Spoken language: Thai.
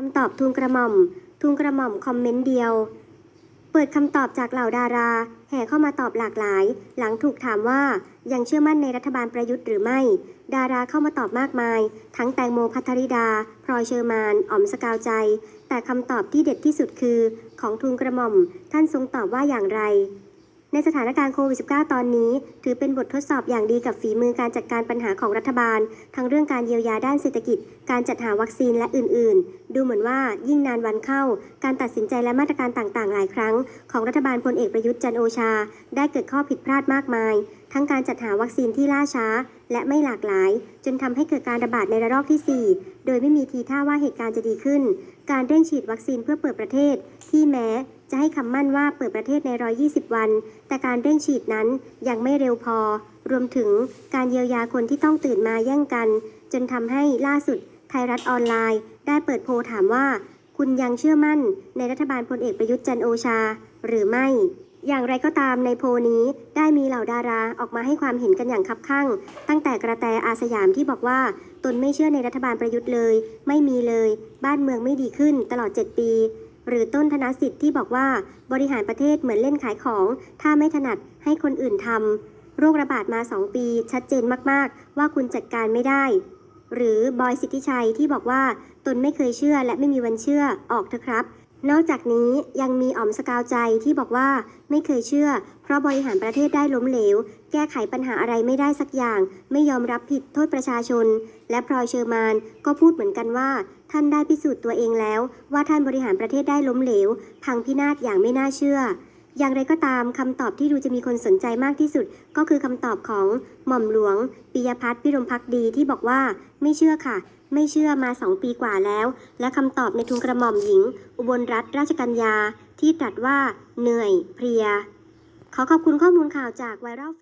คำตอบทูลกระหม่อม ทูลกระหม่อมคอมเมนต์เดียว เปิดคำตอบจากเหล่าดารา แห่เข้ามาตอบหลากหลาย หลังถูกถามว่ายังเชื่อมั่นในรัฐบาลประยุทธ์หรือไม่ ดาราเข้ามาตอบมากมาย ทั้งแตงโมพัทริดา พลอยเชอร์มาน อ๋อมสกาวใจ แต่คำตอบที่เด็ดที่สุดคือ ของทูลกระหม่อม ท่านทรงตอบว่าอย่างไร ในสถานการณ์โควิด -19 ตอนนี้ ถือเป็นบททดสอบอย่างดีกับฝีมือการจัดการปัญหาของรัฐบาล ทั้งเรื่องการเยียวยาด้านเศรษฐกิจ การจัดหาวัคซีนและอื่น ๆ ดูเหมือนว่ายิ่งนานวันเข้า การตัดสินใจและมาตรการต่างๆ หลายครั้ง ของรัฐบาลพลเอกประยุทธ์จันโอชา ได้เกิดข้อผิดพลาดมากมาย ทั้งการจัดหาวัคซีนที่ล่าช้า และไม่หลากหลาย จนทำให้เกิดการระบาดในระลอกที่ 4 โดยไม่มีทีท่าว่าเหตุการณ์จะดีขึ้น การเร่งฉีดวัคซีนเพื่อเปิดประเทศ ที่แม้ จะให้คำมั่นว่าเปิดประเทศใน 120 วัน แต่การเร่งฉีดนั้นยังไม่เร็วพอ รวมถึงการเยียวยาคนที่ต้องตื่นมาแย่งกัน จนทำให้ล่าสุดไทยรัฐออนไลน์ ได้เปิดโพลถามว่า คุณยังเชื่อมั่น ในรัฐบาลพลเอกประยุทธ์จันโอชา หรือไม่ อย่างไรก็ตามในโพลนี้ได้มีเหล่าดาราออกมาให้ความเห็นกันอย่างคับคั่งตั้งแต่กระแตอาสยามที่บอกว่า ตนไม่เชื่อในรัฐบาลประยุทธ์เลย ไม่มีเลย บ้านเมืองไม่ดีขึ้นตลอด 7 ปี หรือต้นธนสิทธิ์ที่บอกว่าบริหารประเทศเหมือนเล่นขายของ ถ้าไม่ถนัดให้คนอื่นทำโรคระบาดมา 2 ปี ชัดเจนมากๆ ว่าคุณจัดการไม่ได้ หรือบอยสิทธิชัยที่บอกว่าตนไม่เคยเชื่อและไม่มีวันเชื่อออกเถอะครับ นอกจากนี้ยังมีอ๋อมสกาวใจที่บอกว่าไม่เคยเชื่อ เพราะบริหารประเทศได้ล้มเหลว แก้ไขปัญหาอะไรไม่ได้สักอย่าง ไม่ยอมรับผิดโทษประชาชน และพลอยเชอร์มานก็พูดเหมือนกันว่า ท่านได้พิสูจน์ตัวเองแล้ว ว่าท่านบริหารประเทศได้ล้มเหลว พังพินาศอย่างไม่น่าเชื่อ อย่างไรก็ตามคำตอบที่ดูจะมีคนสนใจมากที่สุด ก็คือคำตอบของหม่อมหลวงปิยพัฒน์พิรมพักดีที่บอกว่าไม่เชื่อค่ะไม่เชื่อมาสองปีกว่าแล้ว และคำตอบในทุนกระหม่อมหญิง อุบลรัตนราชกัญญา ที่ตรัสว่า เหนื่อย เพลีย ขอขอบคุณข้อมูลข่าวจากไวรัล